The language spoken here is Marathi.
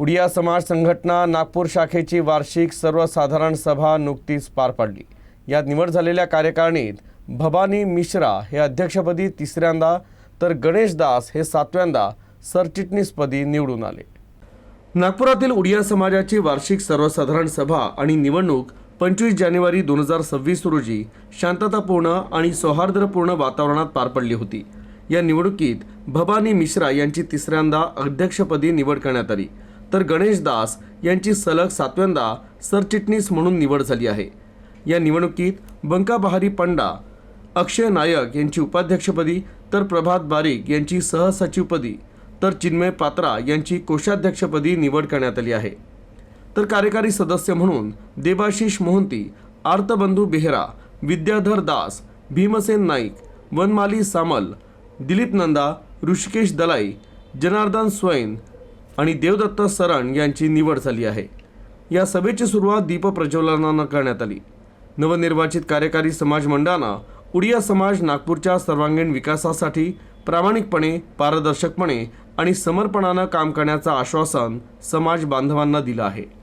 उडिया समाज संघटना नागपूर शाखेची वार्षिक सर्वसाधारण सभा नुकतीच पार पडली. यात निवड झालेल्या कार्यकारणीत भवानी मिश्रा हे अध्यक्षपदी तिसऱ्यांदा तर गणेश दास हे सातव्यांदा सरचिटणीसपदी निवडून आले. नागपुरातील उडिया समाजाची वार्षिक सर्वसाधारण सभा आणि निवडणूक पंचवीस जानेवारी दोन हजार सव्वीस रोजी शांततापूर्ण आणि सौहार्दपूर्ण वातावरणात पार पडली होती. या निवडणुकीत भवानी मिश्रा यांची तिसऱ्यांदा अध्यक्षपदी निवड करण्यात आली. तर गणेश दास यांची सलग सातव्यांदा सरचिटणीस म्हणून निवड झाली आहे. या निवडणुकीत बंका बहारी पंडा अक्षय नायक यांची उपाध्यक्षपदी तर प्रभात बारीक यांची सहसचिवपदी तर चिन्मय पात्रा यांची कोषाध्यक्षपदी निवड करण्यात आली आहे. तर कार्यकारी सदस्य म्हणून देबाशिष मोहंती आर्तबंधू बेहरा विद्याधर दास भीमसेन नाईक वनमाली सामल दिलीप नंदा ऋषिकेश दलाई जनार्दन स्वैन आणि देवदत्त सरण यांची निवड झाली आहे. या सभेची सुरुवात दीपप्रज्वलनानं करण्यात आली. नवनिर्वाचित कार्यकारी समाज मंडळानं उडिया समाज नागपूरच्या सर्वांगीण विकासासाठी प्रामाणिकपणे पारदर्शकपणे आणि समर्पणानं काम करण्याचं आश्वासन समाज बांधवांना दिलं आहे.